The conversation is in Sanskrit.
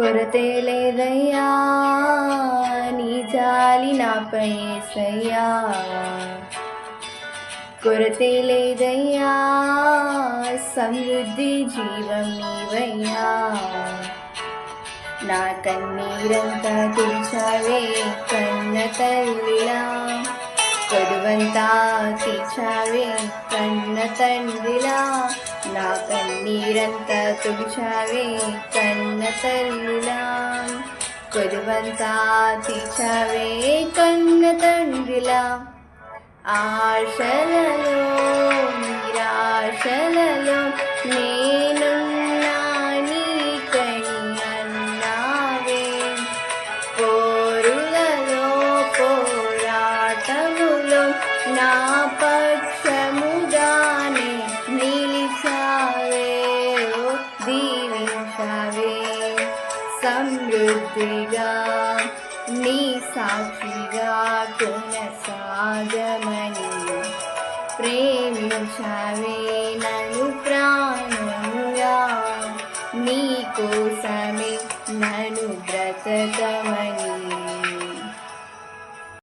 కొరతే లేదయ్యా నీ జాలి నాపై ఏసయ్యా కొరతే లేదయ్యా సమృద్ధి జీవం నీవయ్యా నా కన్నీరంతా తుడిచావే కన్న తల్లిలా కొడువంతా తీర్చావే కన్న తండ్రిలా నా కన్నీరంతా తుడిచావే కన్న తల్లిలా కొలువంతా తీచావే కన్న తండ్రిలా ఆశలలో నిరాశలలో నేనున్నా नापक्षमुदाने निलिशाो दिनिषवे समृद्धिगा निसाक्षिगा पुनसागमनि न ननु प्राणमुया नीकोसमे ननु व्रततमनि